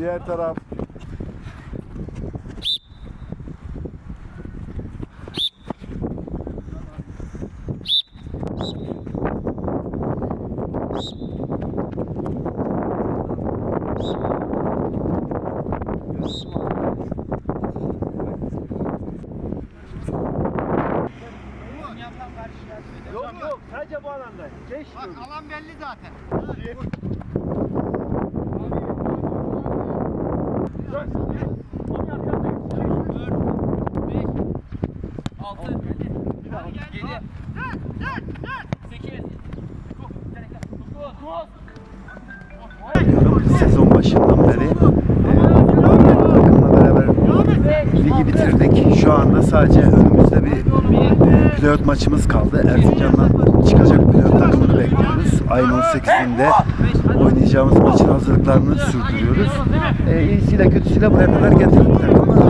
Diğer taraf. Yok yok sadece bu alanda. Geç Bak alan belli zaten. Sezon başından beri e, takımla beraber ligi bitirdik. Şu anda sadece önümüzde bir e, pilot maçımız kaldı. Erzincan'dan çıkacak pilot takımını bekliyoruz. Ayın 18'inde oynayacağımız maçın hazırlıklarını sürdürüyoruz. E, iyisiyle kötüsüyle buraya kadar getirdik takımı.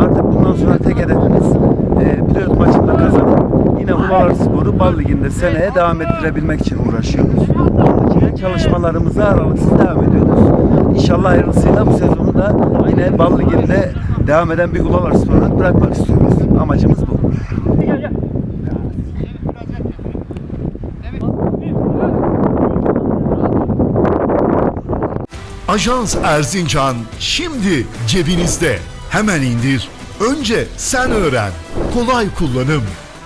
Ulalar Sporu Bal Ligi'nde seneye devam ettirebilmek için uğraşıyoruz. Çalışmalarımıza aralıksız devam ediyoruz. İnşallah hayırlısıyla bu sezonu da yine Bal Ligi'nde devam eden bir Ulalar Sporu'nu bırakmak istiyoruz. Amacımız bu. Ajans Erzincan şimdi cebinizde. Hemen indir. Önce sen öğren. Kolay kullanım.